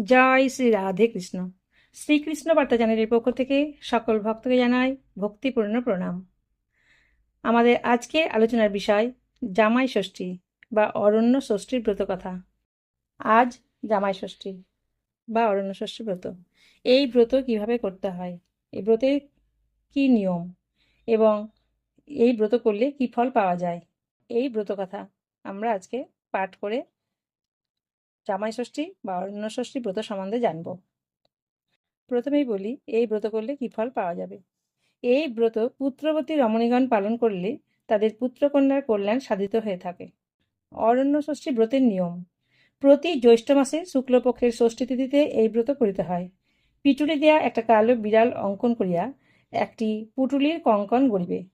জয় শ্রী রাধে কৃষ্ণ। শ্রীকৃষ্ণ বার্তা চ্যানেলের পক্ষ থেকে সকল ভক্তকে জানাই ভক্তিপূর্ণ প্রণাম। আমাদের আজকে আলোচনার বিষয় জামাই ষষ্ঠী বা অরণ্য ষষ্ঠীর ব্রত কথা। আজ জামাই ষষ্ঠী বা অরণ্য ষষ্ঠী ব্রত। এই ব্রত কীভাবে করতে হয়? এই ব্রতের কি নিয়ম? এবং এই ব্রত করলে কি ফল পাওয়া যায়? এই ব্রত কথা আমরা আজকে পাঠ করে জামাই ষষ্ঠী বা অরণ্য ষষ্ঠী ব্রত সম্বন্ধে জানব। প্রথমেই বলি, এই ব্রত করলে কি ফল পাওয়া যাবে? এই ব্রত পুত্রবতী রমণীগণ পালন করলে তাদের পুত্রকন্যার কল্যাণ সাধিত হয়ে থাকে। অরণ্য ষষ্ঠী ব্রতের নিয়ম। প্রতি জ্যৈষ্ঠ মাসে শুক্লপক্ষের ষষ্ঠী তিথিতে এই ব্রত করিতে হয়। পিটুলি দেয়া একটা কালো বিড়াল অঙ্কন করিয়া একটি পুটুলির কঙ্কন গড়িবে।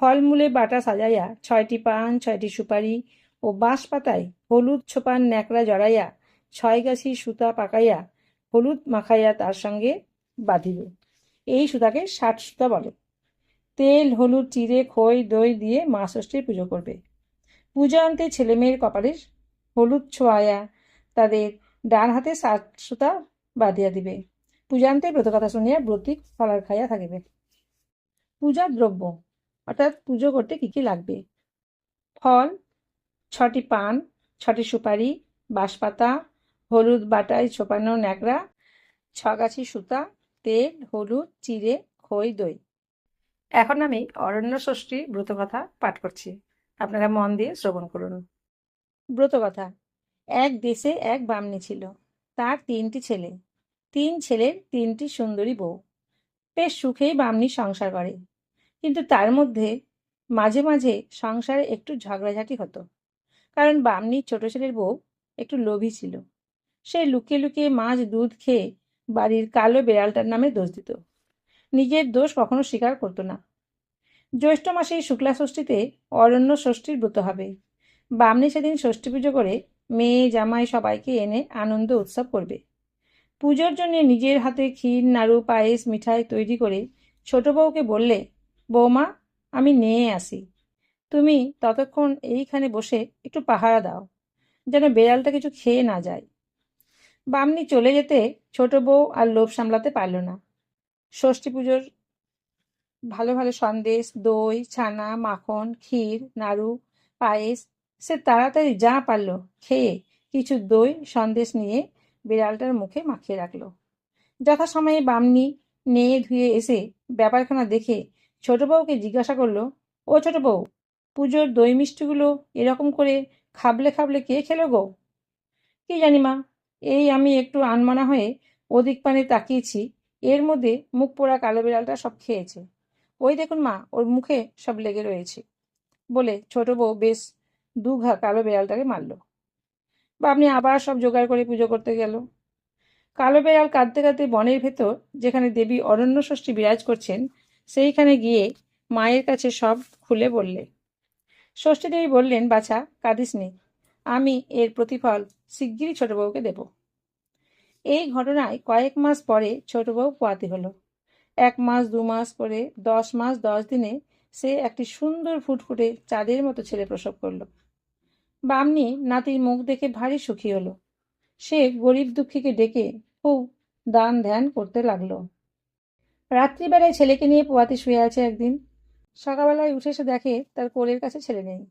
ফলমূলে বাটা সাজাইয়া ছয়টি পান, ছয়টি সুপারি ও বাঁশ পাতায় হলুদ ছোপান ন্যাকড়া জড়াইয়া ছয় গাছি সুতা পাকাইয়া হলুদ মাখাইয়া তার সঙ্গে বাঁধিবে এই সুতাকে ষাট সুতা বলে। তেল, হলুদ, চিড়ে, খই, দই দিয়ে মা ষষ্ঠীর পুজো করবে। পূজা অন্তে ছেলেমেয়ের কপালে হলুদ ছোঁয়ায়া তাদের ডান হাতে ষাট সুতা বাঁধিয়া দিবে। পূজান্তে ব্রতকথা শুনিয়া ব্রতিক ফলার খাইয়া থাকিবে। পূজার দ্রব্য, অর্থাৎ পুজো করতে কি কি লাগবে? ফল ছটি পান, ছটি সুপারি, বাঁশপাতা, হলুদ বাটায় ছোপানো ন্যাকড়া, ছগাছি সুতা, তেল, হলুদ, চিড়ে, খই, দই। এখন আমি অরণ্য ষষ্ঠী ব্রতকথা পাঠ করছি। আপনারা মন দিয়ে শ্রবণ করুন। ব্রতকথা। এক দেশে এক বামনি ছিল। তার তিনটি ছেলে। তিন ছেলের তিনটি সুন্দরী বউ। বেশ সুখেই বামনি সংসার করে। কিন্তু তার মধ্যে মাঝে মাঝে সংসারে একটু ঝগড়াঝাটি হতো। কারণ বামনির ছোট ছেলের বউ একটু লোভী ছিল। সে লুকিয়ে লুকিয়ে মাছ, দুধ খেয়ে বাড়ির কালো বেড়ালটার নামে দোষ দিত। নিজের দোষ কখনো স্বীকার করতো না। জ্যৈষ্ঠ মাসে শুক্লা ষষ্ঠীতে অরণ্য ষষ্ঠীর ব্রত হবে। বামনি সেদিন ষষ্ঠী পুজো করে মেয়ে, জামাই সবাইকে এনে আনন্দ উৎসব করবে। পুজোর জন্য নিজের হাতে ক্ষীর, নাড়ু, পায়েস, মিঠাই তৈরি করে ছোট বউকে বললে, বৌমা, আমি নিয়ে আসি। তুমি ততক্ষণ এইখানে বসে একটু পাহারা দাও, যেন বেড়ালটা কিছু খেয়ে না যায়। বামনি চলে যেতে ছোট বউ আর লোভ সামলাতে পারল না। ষষ্ঠী পুজোর ভালো ভালো সন্দেশ, দই, ছানা, মাখন, ক্ষীর, নাড়ু, পায়েস, সে তাড়াতাড়ি যা পারল খেয়ে কিছু দই, সন্দেশ নিয়ে বিড়ালটার মুখে মাখিয়ে রাখল। যথাসময়ে বামনি নেয়ে ধুয়ে এসে ব্যাপারখানা দেখে ছোট বউকে জিজ্ঞাসা করল, ও ছোট বউ পুজোর দই মিষ্টিগুলো এরকম করে খাবলে খাবলে কে খেলো গো? কি জানি মা, এই আমি একটু আনমানা হয়ে ওদিক পানে তাকিয়েছি, এর মধ্যে মুখ পোড়া কালো বিড়ালটা সব খেয়েছে। ওই দেখুন মা, ওর মুখে সব লেগে রয়েছে। বলে ছোট বউ বেশ দু ঘা কালো বিড়ালটাকে মারল। বা আপনি আবার সব জোগাড় করে পুজো করতে গেল। কালো বিড়াল কাঁদতে কাঁদতে বনের ভেতর, যেখানে দেবী অরণ্য ষষ্ঠী বিরাজ করছেন, সেইখানে গিয়ে মায়ের কাছে সব খুলে বললে ষষ্ঠী দেবী বললেন, বাছা, কাঁদিস নি। আমি এর প্রতিফল শিগগিরই ছোট বউকে দেব। এই ঘটনায় কয়েক মাস পরে ছোট বউ পোয়াতি হলো। এক মাস, দু মাস করে দশ মাস, দশ দিনে সে একটি সুন্দর ফুটফুটে চাঁদের মতো ছেলে প্রসব করল। বামনি নাতির মুখ দেখে ভারী সুখী হলো। সে গরিব দুঃখীকে ডেকে খুব দান ধ্যান করতে লাগল। রাত্রিবেলায় ছেলেকে নিয়ে পোয়াতে শুয়ে আছে একদিন। সকালবেলায় উঠে এসে দেখে তার কোলের কাছে ছেলে নেই।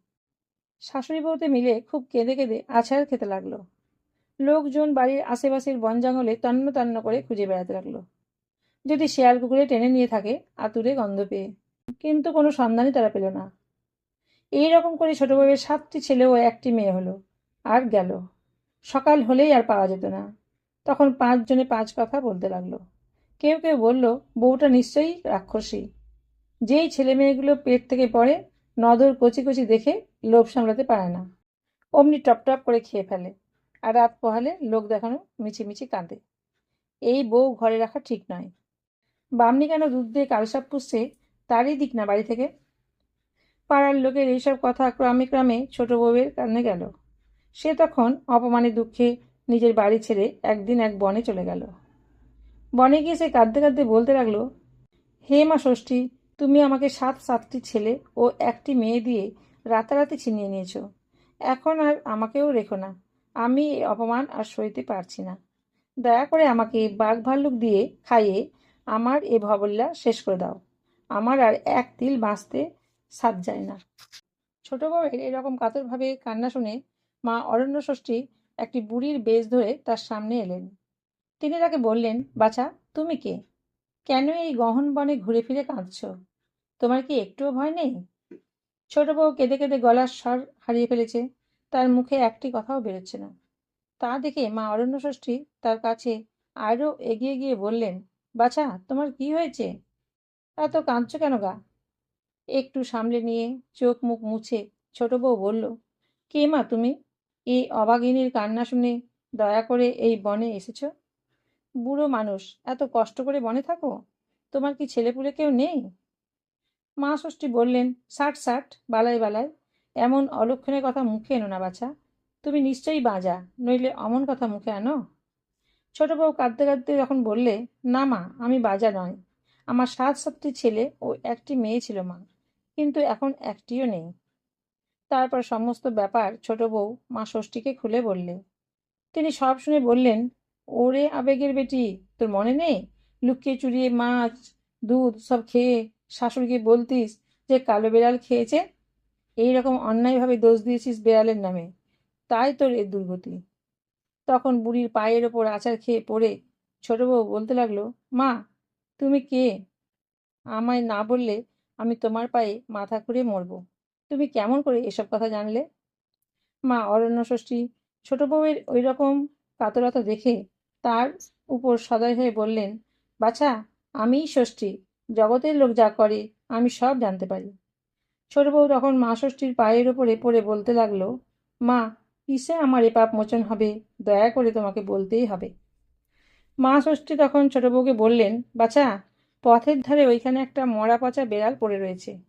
শাশুড়ি বউতে মিলে খুব কেঁদে কেঁদে আছাড় খেতে লাগল। লোকজন বাড়ির আশেপাশের বন জঙ্গলে তন্ন তন্ন করে খুঁজে বেড়াতে লাগল। যদি শেয়াল কুকুরে টেনে নিয়ে থাকে, আতুরে গন্ধ পেয়ে। কিন্তু কোনো সন্ধানই তারা পেল না। এই রকম করে ছোট বউয়ের সাতটি ছেলে ও একটি মেয়ে হলো, আর গেল। সকাল হলেই আর পাওয়া যেত না। তখন পাঁচজনে পাঁচ কথা বলতে লাগল। কেউ কেউ বলল, বউটা নিশ্চয়ই রাক্ষসী। যেই ছেলে মেয়েগুলো পেট থেকে পড়ে নদর কচি কচি দেখে লোভ সামলাতে পারে না। অমনি টপ টপ করে খেয়ে ফেলে আর রাত পোহালে লোক দেখানো মিছিমিছি কাঁদে। এই বউ ঘরে রাখা ঠিক নয়। বামনি কেন দুধ দিয়ে কালসাপ পুষছে তারই দিক না বাড়ি থেকে? পাড়ার লোকের এইসব কথা ক্রমে ক্রমে ছোট বউয়ের কানে গেল। সে তখন অপমানে দুঃখে নিজের বাড়ি ছেড়ে একদিন এক বনে চলে গেল। বনে গিয়ে সে কাঁদতে কাঁদতে বলতে লাগল, হে মা ষষ্ঠী তুমি আমাকে সাত সাতটি ছেলে ও একটি মেয়ে দিয়ে রাতারাতি ছিনিয়ে নিয়েছ। এখন আর আমাকেও রেখো না। আমি অপমান আর সইতে পারছি না। দয়া করে আমাকে বাঘ ভাল্লুক দিয়ে খাইয়ে আমার এ ভবল্লা শেষ করে দাও। আমার আর এক তিল বাঁচতে সাত যায় না। ছোট বউয়ের এরকম কাতরভাবে কান্না শুনে মা অরণ্য ষষ্ঠী একটি বুড়ির বেশ ধরে তার সামনে এলেন। তিনি তাকে বললেন, বাছা, তুমি কে? কেন এই গহন বনে ঘুরে ফিরে কাঁদছ? তোমার কি একটুও ভয় নেই? ছোট বউ কেঁদে কেঁদে গলার স্বর হারিয়ে ফেলেছে। তার মুখে একটি কথাও বেরোচ্ছে না। তা দেখে মা অরণ্য ষষ্ঠী তার কাছে আরও এগিয়ে গিয়ে বললেন, বাছা, তোমার কি হয়েছে? এত কাঁদছ কেন গা? একটু সামলে নিয়ে চোখ মুখ মুছে ছোট বউ বলল, কে মা তুমি? এই অবাগিনীর কান্না শুনে দয়া করে এই বনে এসেছ? বুড়ো মানুষ, এত কষ্ট করে বনে থাকো? তোমার কি ছেলেপুলে কেউ নেই? মা ষষ্ঠী বললেন ষাট ষাট বালায় বালায় এমন অলক্ষণের কথা মুখে এনো না বাছা। তুমি নিশ্চয়ই বাঁজা, নইলে অমন কথা মুখে আনো? ছোট বউ কাঁদতে কাঁদতে যখন বললে, না মা, আমি বাজা নয়। আমার সাত সাতটি ছেলে ও একটি মেয়ে ছিল মা, কিন্তু এখন একটিও নেই। তারপর সমস্ত ব্যাপার ছোট বউ মা ষষ্ঠীকে খুলে বললে। তিনি সব শুনে বললেন, ওরে আবেগের বেটি, তোর মনে নেই? লুকিয়ে চুরিয়ে মাছ, দুধ সব খেয়ে শাশুড়িকে বলতিস যে কালো বেড়াল খেয়েছে? এই রকম অন্যায়ভাবে দোষ দিয়েছিস বেড়ালের নামে। তাই তোর এর দুর্গতি। তখন বুড়ির পায়ের ওপর আচার খেয়ে পড়ে ছোট বউ বলতে লাগল, মা, তুমি কে? আমায় না বললে আমি তোমার পায়ে মাথা ঘুরে মরব। তুমি কেমন করে এসব কথা জানলে? মা, অরণ্য ষষ্ঠী, ছোট বউয়ের ওই রকম কাতরতা দেখে তার উপর সদয় হয়ে বললেন, বাছা, আমিই ষষ্ঠী। জগতের লোক যা করে, আমি সব জানতে পারি। ছোট বউ তখন মা ষষ্ঠীর পায়ের ওপরে পড়ে বলতে লাগল, মা, কিসে আমার এ পাপ মোচন হবে? দয়া করে তোমাকে বলতেই হবে। মা ষষ্ঠী তখন ছোট বউকে বললেন, বাছা, পথের ধারে ওইখানে একটা মরা পচা বেড়াল পড়ে রয়েছে।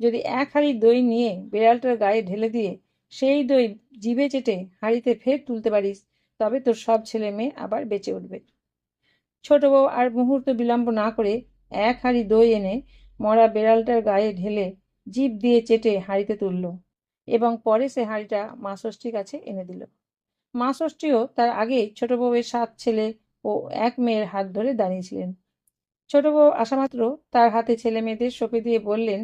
যদি এক হাঁড়ি দই নিয়ে বেড়ালটার গায়ে ঢেলে দিয়ে সেই দই জিভে চেটে হাঁড়িতে ফের তুলতে পারিস, তবে তোর সব ছেলে মেয়ে আবার বেঁচে উঠবে। ছোট বউ আর মুহূর্ত বিলম্ব না করে এক হাঁড়ি দই এনে মরা বেড়ালটার গায়ে ঢেলে জিভ দিয়ে চেটে হাঁড়িতে তুলল এবং পরে সে হাঁড়িটা মা ষষ্ঠীর কাছে এনে দিল। মা ষষ্ঠীও তার আগে ছোট বউয়ের সাত ছেলে ও এক মেয়ের হাত ধরে দাঁড়িয়েছিলেন। ছোট বউ আসামাত্র তার হাতে ছেলে মেয়েদের সঁপে দিয়ে বললেন,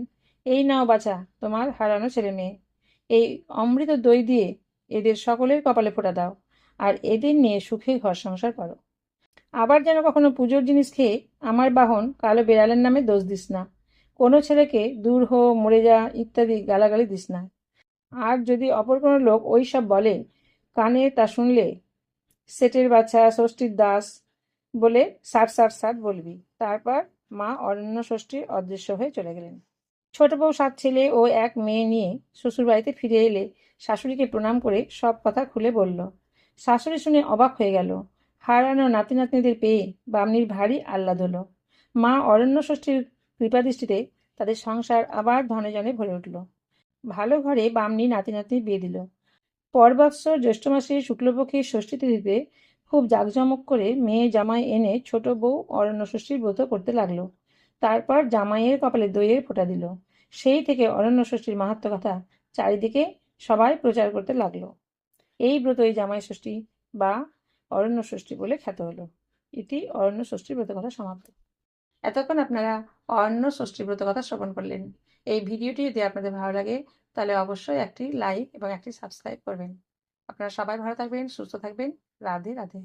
এই নাও বাছা, তোমার হারানো ছেলে মেয়ে। এই অমৃত দই দিয়ে এদের সকলের কপালে ফোটা দাও, আর এদের নিয়ে সুখে ঘর সংসার করো। আবার যেন কখনো পুজোর জিনিস খেয়ে আমার বাহন কালো বেড়ালের নামে দোষ দিস না। কোনো ছেলেকে দূর হো, মরে যা ইত্যাদি গালাগালি দিস না। আর যদি অপর কোনো লোক ওই সব বলে, কানে তা শুনলে সেটের বাচ্চা ষষ্ঠীর দাস বলে ষাট ষাট ষাট বলবি। তারপর মা অরণ্য ষষ্ঠী অদৃশ্য হয়ে চলে গেলেন। ছোট বউ, সাত ছেলে ও এক মেয়ে নিয়ে শ্বশুরবাড়িতে ফিরে এলে শাশুড়িকে প্রণাম করে সব কথা খুলে বলল। শাশুড়ি শুনে অবাক হয়ে গেল। হারানো নাতি নাতনিদের পেয়ে বামনির ভারী আহ্লাদ হলো। মা অরণ্য ষষ্ঠীর কৃপাদৃষ্টিতে তাদের সংসার আবার ধনে জনে ভরে উঠল। ভালো ঘরে বামনি নাতি নাতনি বিয়ে দিল। পরবৎসর জ্যৈষ্ঠ মাসে শুক্লপক্ষের ষষ্ঠী তিথিতে খুব জাঁকজমক করে মেয়ে জামাই এনে ছোট বউ অরণ্য ষষ্ঠীর ব্রত করতে লাগল। তারপর জামাইয়ের কপালে দইয়ের ফোঁটা দিল। সেই থেকে অরণ্য ষষ্ঠীর মাহাত্ম কথা চারিদিকে সবাই প্রচার করতে লাগল। এই ব্রতই জামাই ষষ্ঠী বা অরণ্য ষষ্ঠী বলে খ্যাত হলো। ইতি অরণ্য ষষ্ঠী ব্রত কথা সমাপ্ত। এতক্ষণ আপনারা অরণ্য ষষ্ঠী ব্রত কথা শ্রবণ করলেন। এই ভিডিওটি যদি আপনাদের ভালো লাগে, তাহলে অবশ্যই একটি লাইক এবং একটি সাবস্ক্রাইব করবেন। আপনারা সবাই ভালো থাকবেন, সুস্থ থাকবেন। রাধে রাধে।